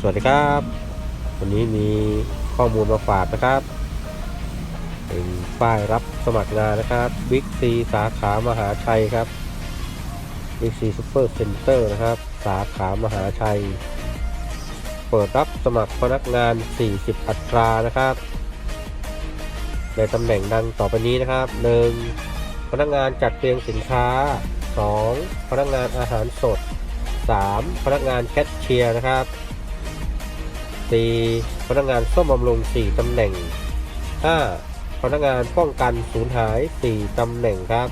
สวัสดีครับ วันนี้มีข้อมูลมาฝากนะครับ เป็นป้ายรับสมัครงานนะครับบิ๊กซีสาขามหาชัยครับบิ๊กซีซูเปอร์เซ็นเตอร์นะครับ สาขามหาชัย เปิดรับสมัครพนักงาน 40 อัตรานะครับ ในตำแหน่งดังต่อไปนี้นะครับ 1. พนักงานจัดเรียงสินค้า 2. พนักงานอาหารสด 3. พนักงานแคชเชียร์นะครับ 4. พนักงานซ่อมบำรุง 4 ตำแหน่ง 5. พนักงานป้องกันสูญหาย 4 ตำแหน่งครับ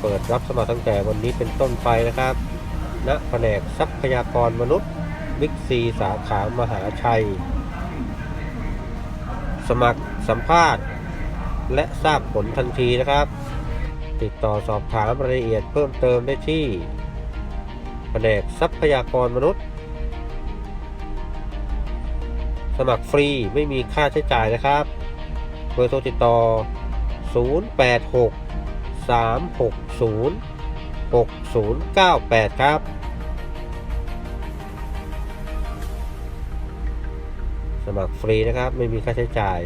เปิดรับสมัครตั้งแต่วันนี้เป็นต้นไปนะครับณแผนกทรัพยากรมนุษย์บิ๊กซีสาขามหาชัย สมัครสัมภาษณ์ และทราบผลทันทีนะครับ ติดต่อสอบถามรายละเอียดเพิ่มเติมได้ที่ แผนกทรัพยากรมนุษย์ สมัครฟรีไม่มีค่าใช้จ่ายนะครับเบอร์โทรติดต่อ 086 360 6098 ครับ สมัครฟรีนะครับ ไม่มีค่าใช้จ่าย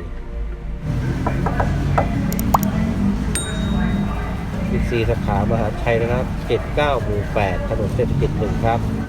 บิ๊กซีสาขามหาชัยนะครับ 79หมู่8ถนนเศรษฐกิจ1ครับ